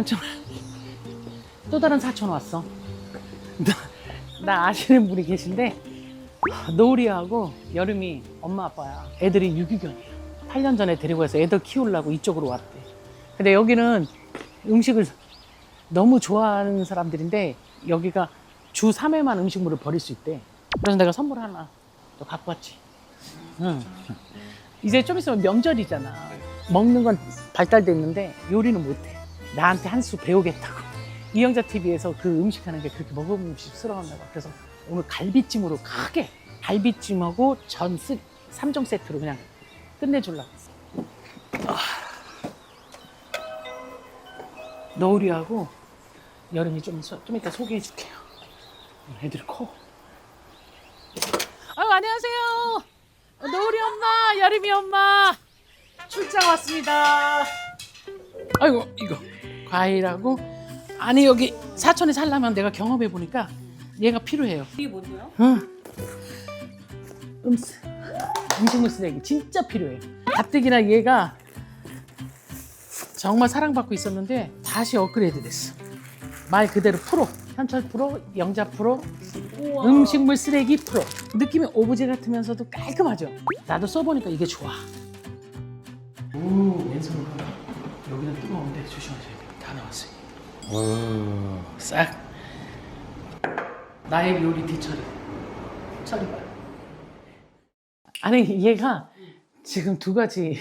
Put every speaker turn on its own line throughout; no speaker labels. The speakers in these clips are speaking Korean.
삼촌 또 다른 사촌 왔어. 나, 나 아시는 분이 계신데 노을이하고 여름이 엄마 아빠야. 애들이 유기견이야. 8년 전에 데리고 와서 애들 키우려고 이쪽으로 왔대. 근데 여기는 음식을 너무 좋아하는 사람들인데 여기가 주 3회만 음식물을 버릴 수 있대. 그래서 내가 선물 하나 또 갖고 왔지. 응. 이제 좀 있으면 명절이잖아. 먹는 건 발달돼 있는데 요리는 못해. 나한테 한 수 배우겠다고. 이영자 TV에서 그 음식 하는 게 그렇게 먹음직스러웠나 봐. 그래서 오늘 갈비찜으로 크게 갈비찜하고 전 쓰, 3종 세트로 그냥 끝내주려고. 아. 너울이하고 여름이 좀, 소- 좀 이따 소개해 줄게요. 애들이 커. 아유, 안녕하세요. 노을이 엄마, 여름이 엄마. 출장 왔습니다. 아이고, 이거. 과일하고. 아니, 여기 사촌에 살려면 내가 경험해 보니까 얘가 필요해요.
이게 뭔데요?
응. 음스. 음식물 쓰레기 진짜 필요해. 가뜩이나 얘가 정말 사랑받고 있었는데 다시 업그레이드 됐어. 말 그대로 프로. 현철 프로, 영자 프로,
우와.
음식물 쓰레기 프로. 느낌이 오브제 같으면서도 깔끔하죠. 나도 써보니까 이게 좋아. 오, 왼손으로. 여기는 뜨거운데 나왔어요. 오, 싹. 나의 요리 뒤처리. 처리발. 아니 얘가 지금 두 가지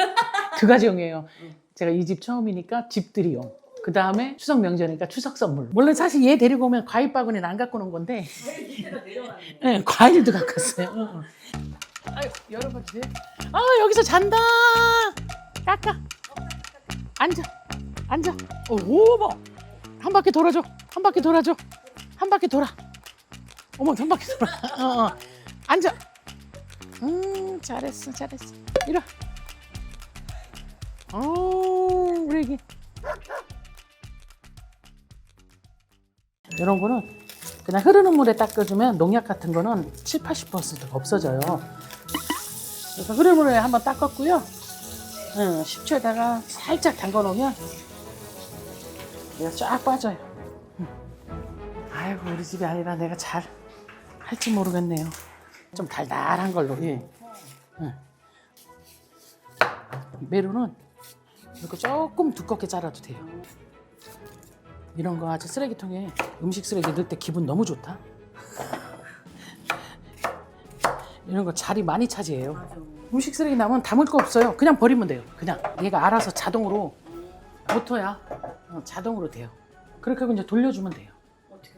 두 가지 용이에요. 제가 이 집 처음이니까 집들이 용. 그 다음에 추석 명절이니까 추석 선물. 물론 사실 얘 데리고 오면 과일 바구니는 안 갖고 오는 건데. 예, 과일도 갖고 왔어요. 아유, 열어봐 주세요. 아, 여기서 잔다. 깎아. 앉아. 앉아. 오, 오버. 한 바퀴 돌아줘. 한 바퀴 돌아줘. 한 바퀴 돌아. 어머, 한 바퀴 돌아. 어, 어. 앉아. 음, 잘했어, 잘했어. 와. 어, 우리 애기. 이런 거는 그냥 흐르는 물에 닦아주면 농약 같은 거는 7, 80%가 없어져요. 그래서 흐르는 물에 한번 닦았고요. 응, 10초에다가 살짝 담가 놓으면 얘가 쫙 빠져요. 응. 아이고, 우리 집이 아니라 내가 잘 할지 모르겠네요. 좀 달달한 걸로, 예. 응. 메론은 이렇게 조금 두껍게 잘라도 돼요. 이런 거 아주 쓰레기통에 음식 쓰레기 넣을 때 기분 너무 좋다. 이런 거 자리 많이 차지해요. 음식 쓰레기 나면 담을 거 없어요. 그냥 버리면 돼요. 그냥 얘가 알아서 자동으로 모터야 어, 자동으로 돼요. 그렇게 하고 이제 돌려주면 돼요.
어떻게?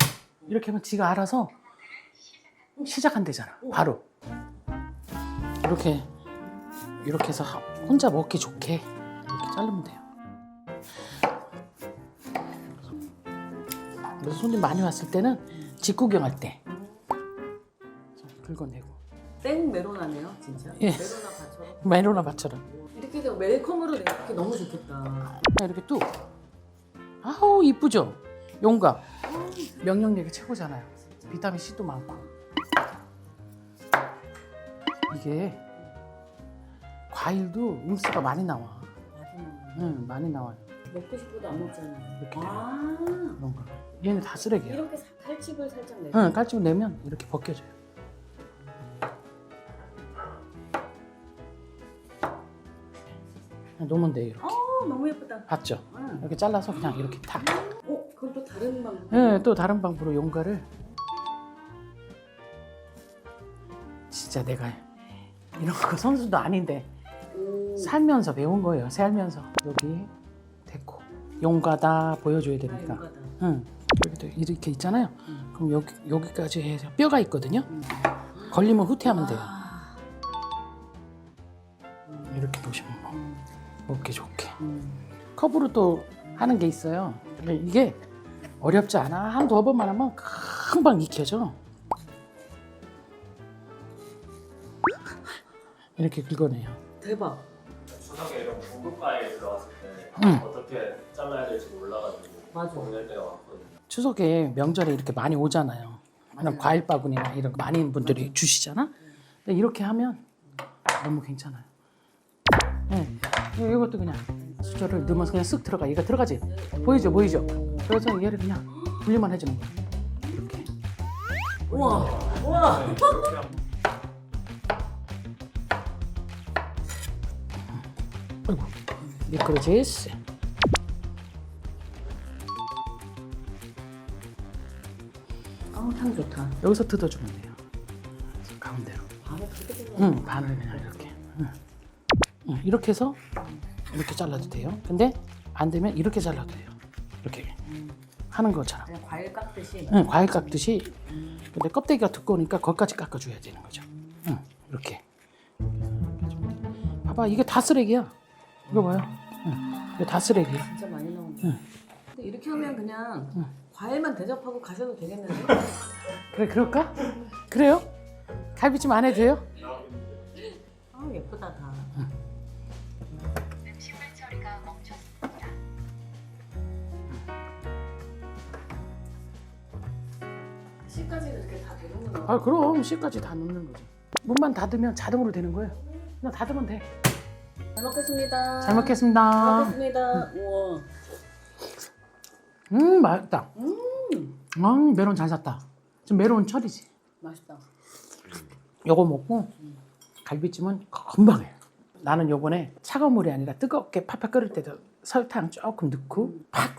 이렇게 하면 지가 알아서 시작한대잖아. 바로 이렇게 이렇게 해서 하- 혼자 먹기 좋게 이렇게 자르면 돼요. 그래서 손님 많이 왔을 때는 집 구경할 때 긁어내고
생 메로나네요, 진짜.
예.
메로나 밭처럼.
메로나 밭처럼
이렇게 해서 웰컴으로 내기 너무 좋겠다.
이렇게 뚝 아우 이쁘죠? 용감. 명령력이 최고잖아요. 비타민 C도 많고. 이게 과일도 음수가 많이 나와. 응 많이 나와요.
거. 먹고 싶어도 안 먹잖아요.
이렇게.
아,
그런 거. 얘는 다 쓰레기야.
이렇게 사- 칼집을 살짝 내고.
응 깔집을 내면 이렇게 벗겨져요 놓으면 돼요 이렇게
어, 너무 예쁘다.
봤죠
응.
이렇게 잘라서 그냥 이렇게 탁
어, 그럼 또 다른 방법.
네, 또 다른 방법으로 용가를 진짜 내가 이런 거 선수도 아닌데
오.
살면서 배운 거예요. 살면서 여기 됐고 용가다 보여줘야
아,
되니까.
용가다.
응. 여기도 이렇게 있잖아요.
응.
그럼 여기 여기까지 해서 뼈가 있거든요.
응.
걸리면 후퇴하면 돼요. 컵으로 또 하는 게 있어요. 근데 이게 어렵지 않아. 한두 번만 하면 금방 익혀져. 이렇게 긁어내요.
대박.
추석에 이런 고급가에 들어갔을 때
응.
어떻게 잘라야 될지 몰라가지고
맞아.
고민할 때가 많거든요.
추석에 명절에 이렇게 많이 오잖아요. 그냥 과일 바구니나 이런 거 많이 분들이 주시잖아. 근데 이렇게 하면 너무 괜찮아요. 네. 이- 이것도 그냥 수저를 넣으면서 그냥 쓱 들어가. 얘가 들어가지. 보이죠, 보이죠. 그래서 얘를 그냥 분리만 해주는 거야. 이렇게.
우와. 우와.
미끄러지스.
아우 향 좋다.
여기서 뜯어주면 돼요. 가운데로.
되네.
응, 반을 그냥 이렇게. 응. 응, 이렇게 해서 이렇게 잘라도 돼요. 근데 안 되면 이렇게 잘라도 돼요. 이렇게 하는 것처럼.
그냥 과일 깎듯이.
응, 과일 깎듯이. 근데 껍데기가 두꺼우니까 거기까지 깎아줘야 되는 거죠. 응, 이렇게. 봐봐, 이게 다 쓰레기야. 이거 봐요. 응, 이게 다 쓰레기야.
진짜 많이 나온다.
응.
근데 이렇게 하면 그냥
응.
과일만 대접하고 가셔도 되겠는데?
그래, 그럴까? 그래요? 갈비찜 안 해도 돼요?
아 예쁘다 다.
아, 그럼 씨까지 다 넣는 거지. 문만 닫으면 자동으로 되는 거예요. 그냥 닫으면 돼.
잘 먹겠습니다.
잘 먹겠습니다.
잘 먹겠습니다. 우와.
음, 맛있다.
음
음, 메론 잘 샀다. 지금 메론 철이지.
맛있다.
요거 먹고 갈비찜은 금방 해. 나는 요번에 차가운 물이 아니라 뜨겁게 팍팍 끓을 때도 설탕 조금 넣고 팍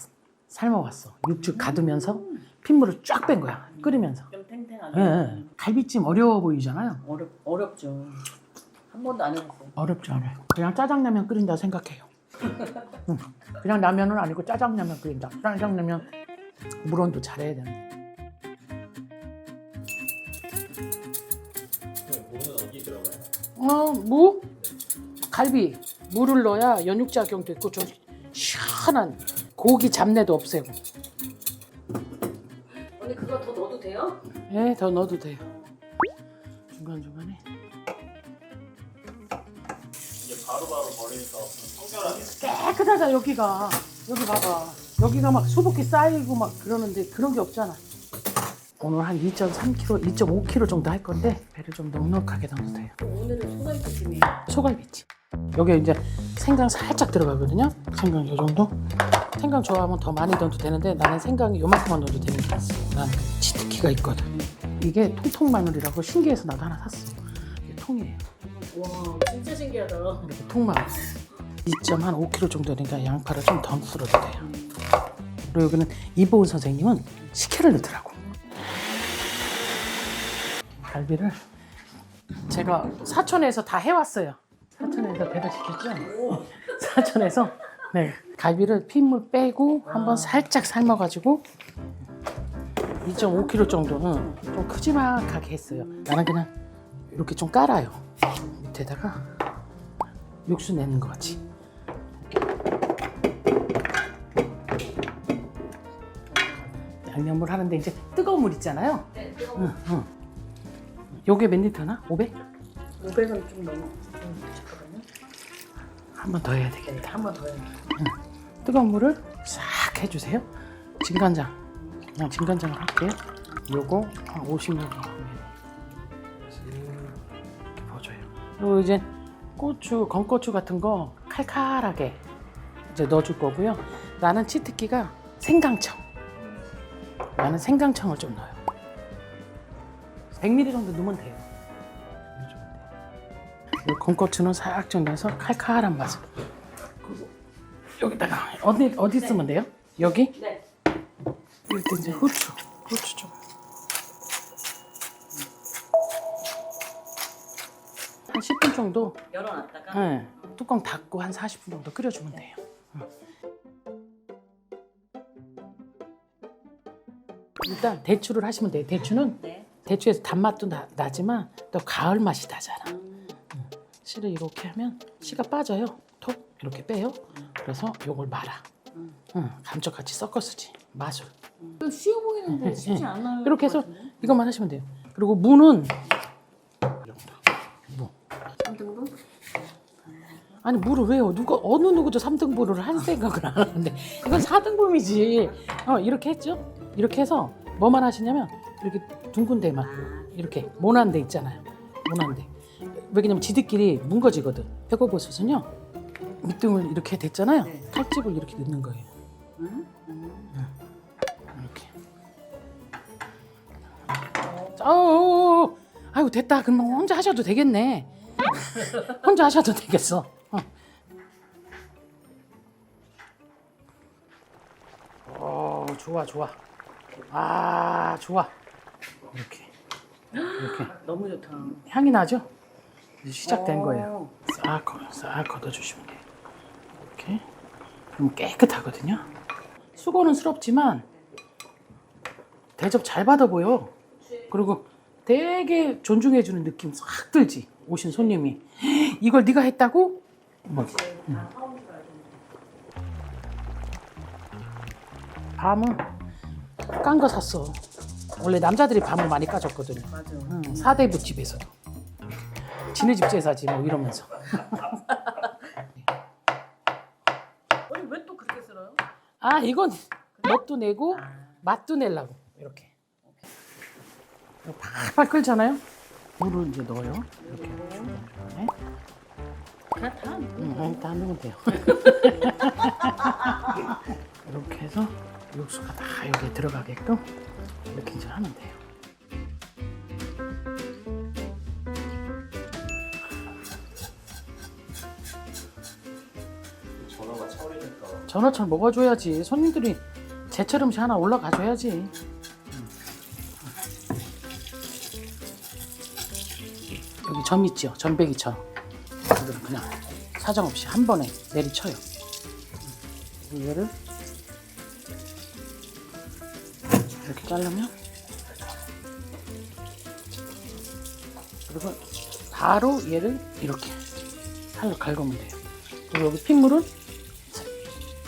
삶아왔어. 육즙 가두면서 핏물을 쫙 뺀 거야. 끓이면서.
좀 탱탱하네.
예, 예. 갈비찜 어려워 보이잖아요.
어렵 어렵죠. 한 번도 안 해봤어요.
어렵지 않아요. 그냥 짜장라면 끓인다 생각해요. 응. 그냥 라면은 아니고 짜장라면 끓인다. 짜장라면 물온도 잘해야 되는.
무는 어디 들어가요?
어, 무? 갈비. 무를 넣어야 연육작용도 있고 좀 시원한 고기 잡내도 없애고. 예, 더 넣어도 돼요. 중간중간에.
이게 바로바로 버리니까 청결하게
깨끗하다, 여기가. 여기 봐봐. 여기가 막 수북히 쌓이고 막 그러는데 그런 게 없잖아. 오늘 한 2.3kg, 2.5kg 정도 할 건데 배를 좀 넉넉하게 넣어도 돼요.
오늘은 소갈비찜이
소갈비찜. 여기에 이제 생강 살짝 들어가거든요. 생강 이 정도. 생강 좋아하면 더 많이 넣어도 되는데 나는 생강이 요만큼만 넣어도 되는 게 있어. 나는 그 치트키가 있거든. 이게 통통 마늘이라고 신기해서 나도 하나 샀어. 이게 통이에요.
와 진짜 신기하다.
이렇게 통마늘. 2.5kg 정도 되니까 양파를 좀더 쓸어도 돼요. 그리고 여기는 이보은 선생님은 식혜를 넣더라고. 갈비를 제가 사천에서 다 해왔어요. 사천에서 배달시켰죠. 사천에서 네 갈비를 핏물 빼고 한번 살짝 삶아가지고 2.5kg 정도는 좀 크지막하게 했어요. 나는 그냥 이렇게 좀 깔아요. 밑에다가 육수 내는 거 같이. 양념을 하는데 이제 뜨거운 물 있잖아요.
네, 뜨거워.
응, 응. 요게 몇 리터나? 500?
500은 좀좀 잠깐만요.
한 번 더 해야
네,
되겠다.
한 번 더 해요.
뜨거운 물을 싹 해주세요. 진간장. 그냥 진간장을 할게요. 요거 한 50ml. 이렇게 부어줘요. 그리고 이제 고추, 건고추 같은 거 칼칼하게 이제 넣어줄 거고요. 나는 치트키가 생강청. 나는 생강청을 좀 넣어요. 100ml 정도 넣으면 돼요. 건고추는 살짝 넣어서 칼칼한 맛을. 그리고 여기다가 어디 어디 쓰면 돼요? 여기?
네.
이럴 때 이제 후추, 후추 좀. 한 10분 정도
열어놨다가
네, 뚜껑 닫고 한 40분 정도 끓여주면 돼요. 응. 일단 대추를 하시면 돼요. 대추는
네.
대추에서 단맛도 나, 나지만 또 가을 맛이 나잖아.
음,
씨를 이렇게 하면 씨가 빠져요. 톡 이렇게 빼요. 그래서 요걸 말아.
음.
응, 감쪽같이 섞어 쓰지. 마술.
또 쉬워 보이는데 쉽지 않아요.
이렇게 해서 이것만 하시면 돼요. 그리고 무는. 무.
3등분?
아니 무를 왜요? 누가 어느 누구도 3등분을 한 생각을 안 하는데 이건 4등분이지. 어 이렇게 했죠? 이렇게 해서 뭐만 하시냐면 이렇게 둥근 데만 이렇게 모난 데 있잖아요. 모난 데. 왜냐면 지들끼리 뭉거지거든. 배고버섯은요. 밑둥을 이렇게 됐잖아요.
네.
칼집을 이렇게 넣는 거예요.
음? 음.
이렇게. 어, 아이고 됐다. 그럼 혼자 하셔도 되겠네. 혼자 하셔도 되겠어. 어. 어, 좋아, 좋아. 아, 좋아. 이렇게, 이렇게
너무 좋다.
향이 나죠? 시작된 거예요.
어.
싹, 걷- 싹 걷어주시면 돼요. 이렇게. 그럼 깨끗하거든요. 수고는 스럽지만 대접 잘 받아 보여. 그리고 되게 존중해 주는 느낌 싹 들지. 오신 손님이 이걸 네가 했다고? 뭐. 응. 밤은 깐 거 샀어. 원래 남자들이 밤을 많이 까줬거든요.
맞아.
응, 사대부 집에서도. 지네 집 제사지 뭐 이러면서.
아니 왜 또 그렇게 쓸어요?
아 이건 멋도 내고 맛도 내려고 이렇게. 이거 팔팔 끓잖아요? 물을 이제 넣어요. 이렇게. 중간중간에
다다
응, 아니, 다 넣으면 돼요. 이렇게 해서 육수가 다 여기에 들어가게끔 이렇게 이제 하면 돼요 전어철 먹어줘야지. 손님들이 제철 음식 하나 올라가줘야지. 응. 여기 점 있죠 전배기처럼 이걸 그냥 사정없이 한 번에 내리쳐요. 얘를 이렇게 자르면 그리고 바로 얘를 이렇게 칼로 갈구면 돼요. 그리고 여기 핏물은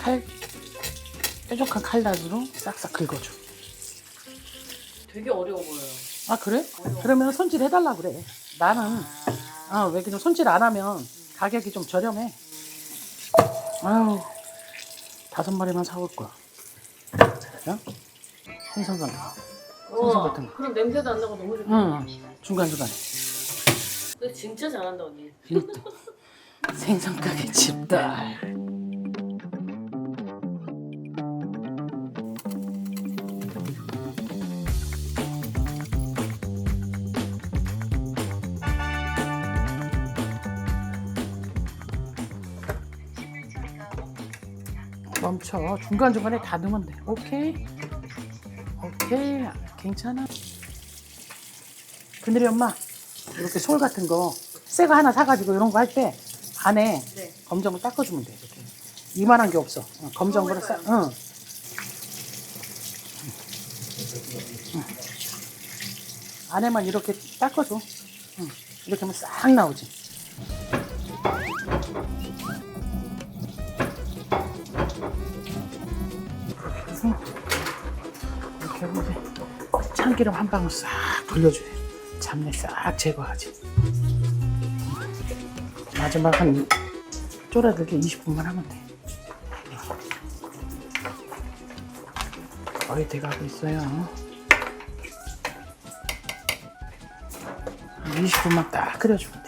칼 뾰족한 칼날로 싹싹 긁어줘.
되게 어려워 보여요.
아 그래? 그러면 손질 해달라 그래. 나는 아 왜 그냥 손질 안 하면 가격이 좀 저렴해. 아유 다섯 마리만 사올 거야. 자, 생선가게. 생선 같은 거.
그럼 냄새도 안 나고 너무 좋다.
응 중간 중간에.
근데 진짜 잘한다 언니.
1등 생선 가게 집딸. 멈춰 중간 중간에 다 넣으면 돼. 오케이 오케이 괜찮아. 그늘이 엄마 이렇게 솔 같은 거 새거 하나 사가지고 이런 거 할 때 안에
네.
검정을 닦아주면 돼 이렇게 이만한 게 없어 어, 검정으로 싹 응. 응. 안에만 이렇게 닦아줘 응. 이렇게 하면 싹 나오지 참기름 한 방울 싹 돌려줘요 잡내 싹 제거하지 마지막 한 이- 쫄아들게 20분만 하면 돼. 거의 돼가고 있어요. 20분만 딱 끓여주면 돼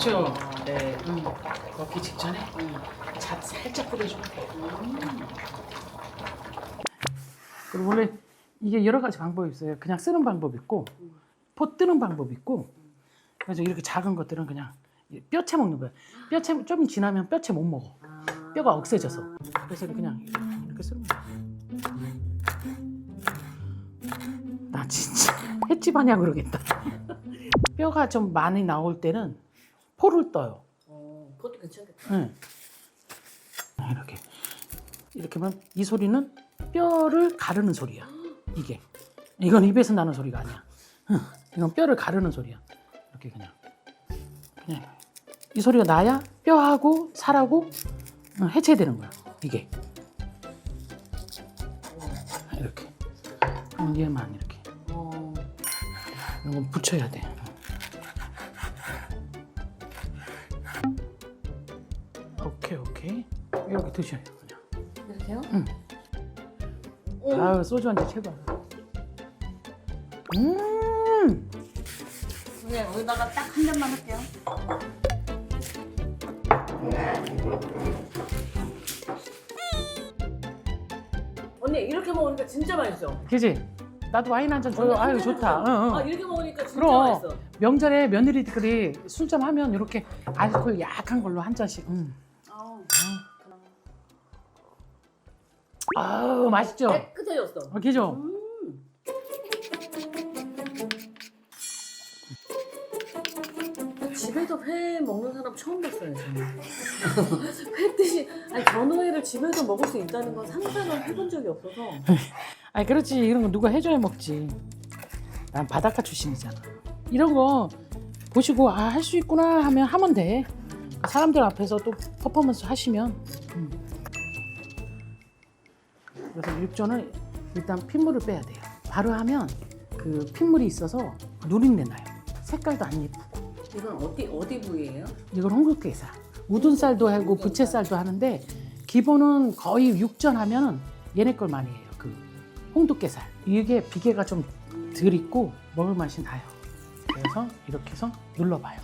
그쵸?
네.
음, 먹기 직전에
음.
자, 살짝 뿌려주면 돼요. 그리고 원래 이게 여러 가지 방법이 있어요. 그냥 쓰는 방법 있고, 포 뜨는 방법 있고, 그래서 이렇게 작은 것들은 그냥 뼈채 먹는 거야. 뼈채 좀 지나면 뼈채 못 먹어.
아.
뼈가 억세져서. 그래서 그냥 이렇게 쓰는 거야. 나 진짜 횟집 하냐 그러겠다. 뼈가 좀 많이 나올 때는 포를 떠요.
어, 그것도 괜찮겠다.
응. 이렇게 이렇게 하면 이 소리는 뼈를 가르는 소리야. 이게 이건 입에서 나는 소리가 아니야. 응. 이건 뼈를 가르는 소리야. 이렇게 그냥 그냥 이 소리가 나야 뼈하고 살하고 응, 해체되는 거야. 이게 이렇게 얘만 이렇게
어.
이건 붙여야 돼. 이 이렇게 드셔요.
이렇게요?
응.
오.
아유 소주 한 잔 최고. 음.
그냥 여기다가 딱 한 잔만 할게요. 언니 이렇게 먹으니까 진짜 맛있어.
그지? 나도 와인 한 잔 줘요.
언니,
아유 좋다. 응, 응.
아 이렇게 먹으니까 진짜
그럼.
맛있어.
명절에 며느리들이 술좀 하면 이렇게 알코올 약한 걸로 한 잔씩. 음.
아우,
아우 맛있죠?
깨끗해졌어.
어, 그죠?
음. 집에서 회 먹는 사람 처음 봤어요. 저는. 회 뜻이 아니 전어회를 집에서 먹을 수 있다는 건 상상을 해본 적이 없어서.
아니 그렇지 이런 거 누가 해줘야 먹지. 난 바닷가 출신이잖아. 이런 거 보시고 아 할 수 있구나 하면 하면 돼. 사람들 앞에서 또 퍼포먼스 하시면. 음. 그래서 육전을 일단 핏물을 빼야 돼요. 바로 하면 그 핏물이 있어서 누린내 나요. 색깔도 안 예쁘고.
이건 어디 어디 부위예요?
이건 홍국게살. 우둔살도 하고 부채살도 하는데 기본은 거의 육전 하면 얘네 걸 많이 해요. 그 홍두깨살. 이게 비계가 좀 덜 있고 먹을 맛이 나요. 그래서 이렇게 해서 눌러봐요.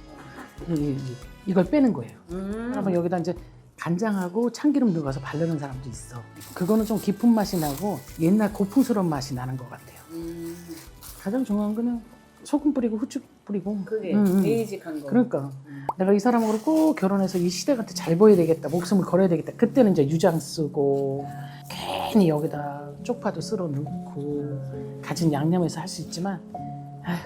이- 이- 이걸 빼는 거예요.
음.
그러면 여기다 이제 간장하고 참기름 넣어서 바르는 사람도 있어. 그거는 좀 깊은 맛이 나고 옛날 고풍스러운 맛이 나는 것 같아요.
음.
가장 중요한 거는 소금 뿌리고 후추 뿌리고.
그게
음, 음.
베이직한 거.
그러니까
음.
내가 이 사람하고 꼭 결혼해서 이 시댁한테 잘 보여야 되겠다 목숨을 걸어야 되겠다 그때는 이제 유장 쓰고 괜히 여기다 쪽파도 쓸어 넣고 가진 양념해서 할 수 있지만 아휴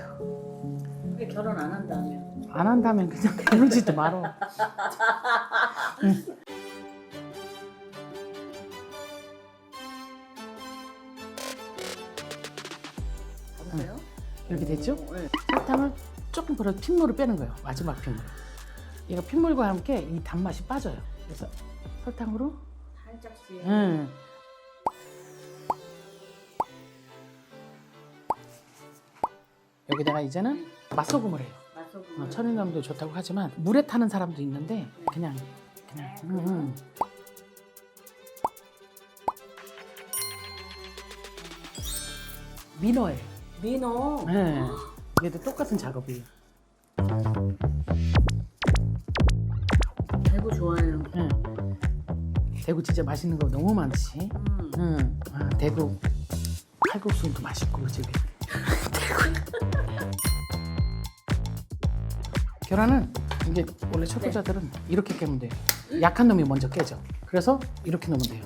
그게 결혼 안 한다면.
안 한다면 그냥 그러지도 말어
가보세요.
이렇게 됐죠?
네.
설탕을 조금 벌어 핏물을 빼는 거예요 마지막 핏물 이거 핏물과 함께 이 단맛이 빠져요 그래서 설탕으로
살짝씩.
음. 여기다가 이제는 맛소금을 해요
맛소금.
어, 천연감도 좋다고 하지만 물에 타는 사람도 있는데 그냥 음. 민어예요.
민어.
네. 얘도 똑같은 작업이에요.
대구 좋아해요.
네. 대구 진짜 맛있는 거 너무 많지.
음.
응. 아, 대구 칼국수도 맛있고. 대구. 계란은 이게 원래 초보자들은 이렇게 깨면 돼요. 약한 놈이 먼저 깨져. 그래서 이렇게 넣으면 돼요.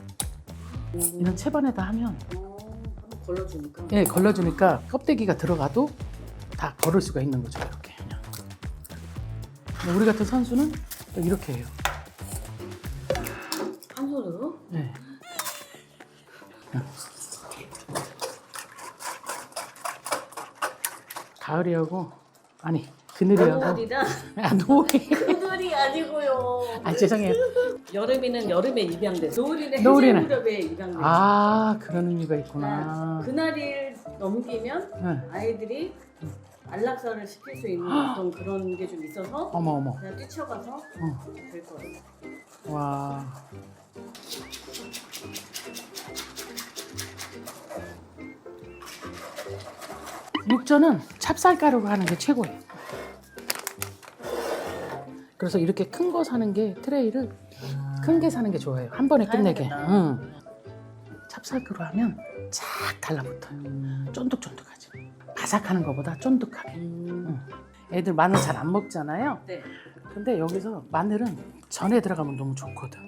이런 채반에다 하면
어, 한번 걸러주니까.
예, 걸러주니까 껍데기가 들어가도 다 걸을 수가 있는 거죠. 이렇게 그냥. 근데 우리 같은 선수는 또 이렇게 해요.
한 손으로?
네. 가을이하고 아니 그늘이하고
노을이다.
아 노을이
아니고요.
아 죄송해요
여름이는 여름에 입양돼. 노을이는
노을이는.
해질 무렵에 입양돼.
아 그런 의미가 있구나
그날이 넘기면
응.
아이들이 안락사를 시킬 수 있는 어떤 그런 게 좀 있어서
어머 어머
그냥 뛰쳐가서
어.
될 거예요.
와 육전은 찹쌀가루로 하는 게 최고예요. 그래서 이렇게 큰 거 사는 게 트레이를 큰 게 사는 게 좋아요. 한 번에 끝내게. 응. 찹쌀가루 하면 쫙 달라붙어요. 쫀득쫀득하지. 바삭하는 것보다 쫀득하게.
음.
애들 마늘 잘 안 먹잖아요.
네.
근데 여기서 마늘은 전에 들어가면 너무 좋거든.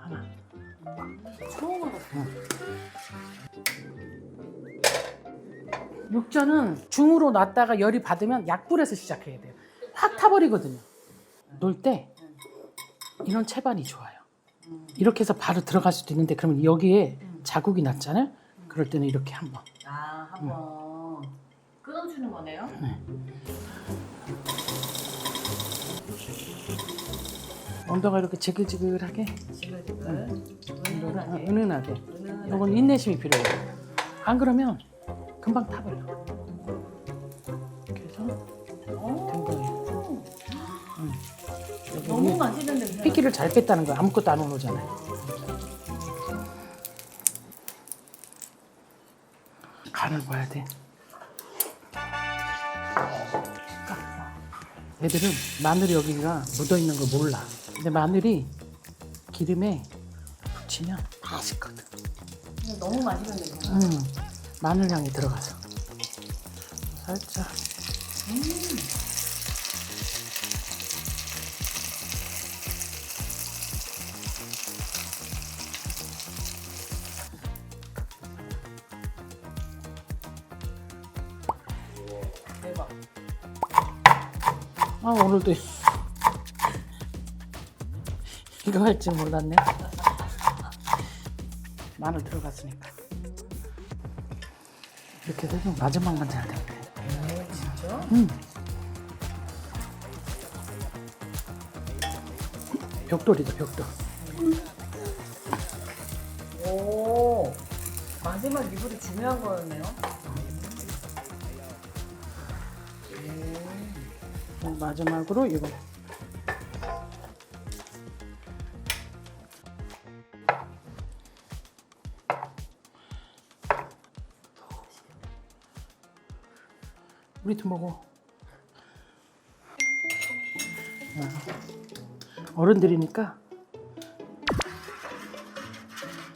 하나.
처음 알았어.
육전은 중으로 놨다가 열이 받으면 약불에서 시작해야 돼요. 확 타버리거든요. 놓을 때 이런 채반이 좋아요. 이렇게 해서 바로 들어갈 수도 있는데 그러면 여기에 자국이 났잖아요. 그럴 때는 이렇게 한번.
아, 한번 끊어주는 거네요.
온도가 이렇게 지글지글하게
지글지글.
은은하게.
은은하게.
은은하게.
은은하게.
이건 인내심이 필요해요. 안 그러면 금방 타버려. 이렇게 해서 된 거예요.
너무 맛있는 냄새.
핏기를 잘 뺐다는 거야. 아무것도 안 올라오잖아요. 간을 봐야 돼. 애들은 마늘이 여기가 묻어 있는 걸 몰라. 근데 마늘이 기름에 붙이면 맛있거든.
너무 맛있는 냄새.
음, 마늘 향이 들어가서 살짝.
음.
아 오늘도 이거 할 줄 몰랐네. 마늘 들어갔으니까 이렇게 되면 마지막만 잘 되면 돼.
진짜?
음. 벽돌이다 벽돌.
오. 마지막 이불이 중요한 거였네요.
마지막으로 이거. 우리도 먹어. 아, 어른들이니까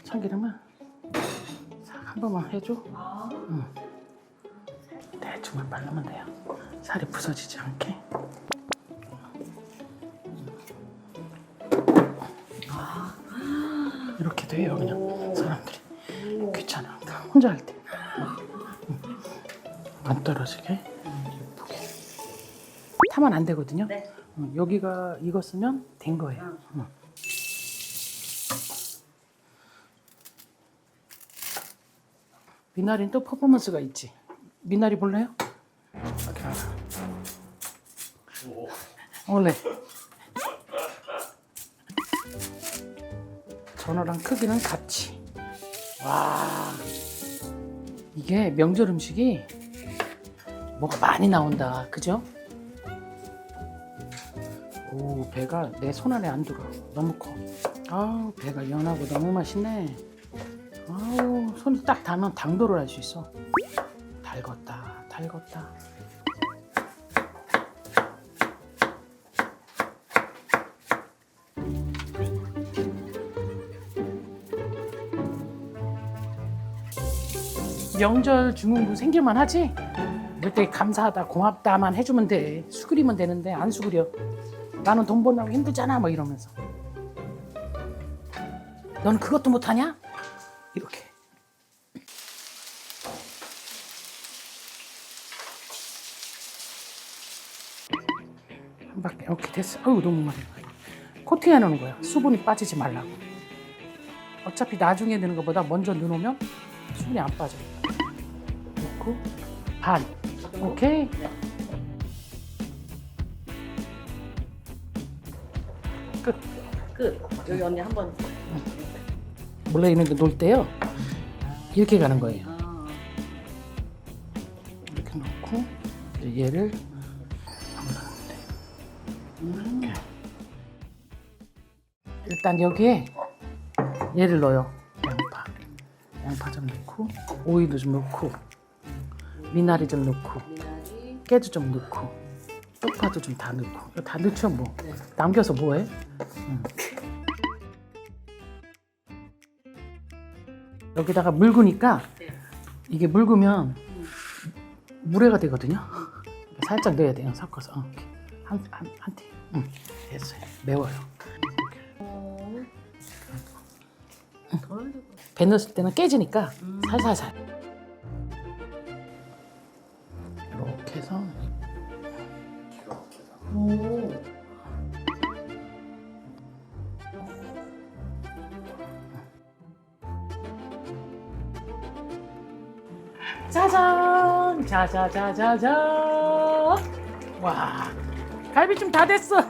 참기름은 싹한 번만 해줘. 응. 대충만 바르면 돼요. 살이 부서지지 않게. 이렇게 돼요 그냥. 사람들이. 귀찮아. 혼자 할 때. 안 떨어지게? 예쁘게. 타면 안 되거든요?
네.
응, 여기가 익었으면 된 거예요. 응. 미나리는 또 퍼포먼스가 있지. 미나리 볼래요? 이렇게 하나. 원래 전어랑 크기는 같이. 와, 이게 명절 음식이 뭐가 많이 나온다, 그죠? 오, 배가 내 손 안에 안 들어. 너무 커. 아우, 배가 연하고 너무 맛있네. 아우, 손이 딱 닿으면 당도를 알 수 있어. 달궜다, 달궜다. 명절 주문부 생길만 하지? 이럴 때 감사하다 고맙다만 해주면 돼. 수그리면 되는데 안 수그려. 나는 돈 벌려고 힘들잖아 뭐 이러면서. 넌 그것도 못하냐? 이렇게. 한 바퀴 이렇게 됐어. 어우 너무 많이 코팅해 놓는 거야. 수분이 빠지지 말라고. 어차피 나중에 넣는 것보다 먼저 넣어놓으면 수분이 안 빠져 넣고? 반. 오케이? 끝.
끝. 여기 언니 한번.
몰래 있는데 놀 때요? 이렇게 가는 거예요.
아.
이렇게 놓고 이제 얘를 이렇게. 일단 여기에 얘를 넣어요. 양파. 양파 좀 넣고 오이도 좀 넣고 미나리 좀 넣고. 깨도 좀 넣고 쪽파도 좀 다 넣고 다 넣죠 뭐
네.
남겨서 뭐해? 응. 여기다가 묽으니까
네.
이게 묽으면 물회가 되거든요. 살짝 넣어야 돼요. 섞어서 어. 한, 한, 한 티. 응, 됐어요. 매워요.
어.
배 넣었을 때는 깨지니까 살살살. 해서
오.
짜잔! 자자자자자! 와, 갈비찜 다 됐어.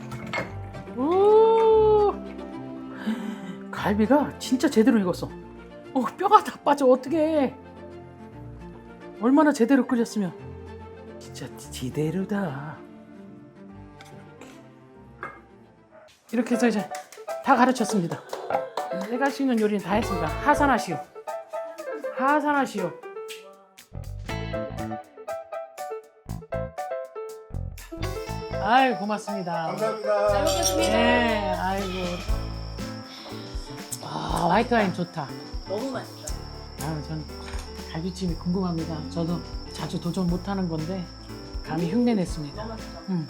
오, 갈비가 진짜 제대로 익었어. 어, 뼈가 다 빠져 어떡해? 얼마나 제대로 끓였으면 진짜 지대로다. 이렇게 해서 이제 다 가르쳤습니다. 내가 할 수 있는 요리는 다 했습니다. 하산하시오. 하산하시오. 아이 고맙습니다.
잘 감사합니다.
먹겠습니다.
네, 아이고. 아 화이트 와인 좋다.
너무 맛있다.
아유 전 갈비찜이 궁금합니다. 저도 자주 도전 못하는 건데 감히 흉내 냈습니다.
너무 맛있다.
음,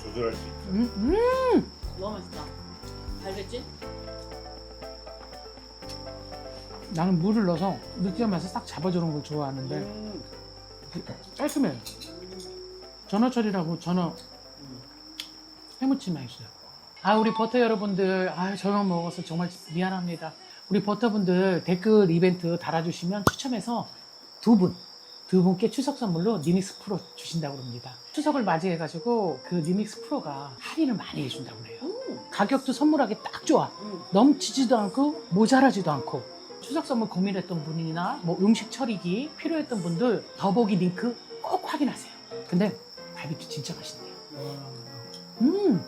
조절할 수 있죠.
음, 음.
너무 맛있다. 달겠지?
나는 물을 넣어서 느끼한 맛을 싹 잡아주는 걸 좋아하는데
음.
깔끔해요. 전어철이라고 전어 해무침 맛있어요. 아 우리 버터 여러분들 아 저녁 먹어서 정말 미안합니다. 우리 버터분들 댓글 이벤트 달아주시면 추첨해서 두 분, 두 분께 추석 선물로 니믹스 프로 주신다고 합니다. 추석을 맞이해가지고 그 니믹스 프로가 할인을 많이 해준다고 그래요.
음.
가격도 선물하기 딱 좋아.
음.
넘치지도 않고 모자라지도 않고 추석 선물 고민했던 분이나 뭐 음식 처리기 필요했던 분들 더보기 링크 꼭 확인하세요. 근데 갈비도 진짜 맛있네요. 음,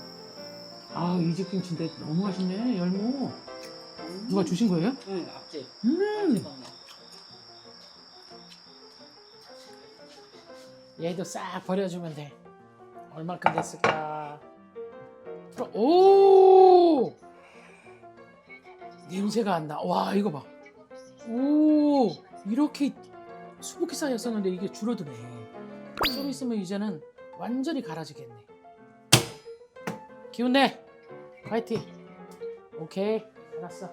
아 이 집김치인데 너무 맛있네 열무. 누가 주신 거예요?
응, 앞집.
음,
앞집 언니.
얘도 싹 버려주면 돼. 얼마큼 됐을까? 오, 냄새가 안 나. 와 이거 봐. 오 이렇게 수북히 쌓였었는데 이게 줄어드네 좀 있으면 이제는 완전히 갈아지겠네 기운내 화이팅 오케이 알았어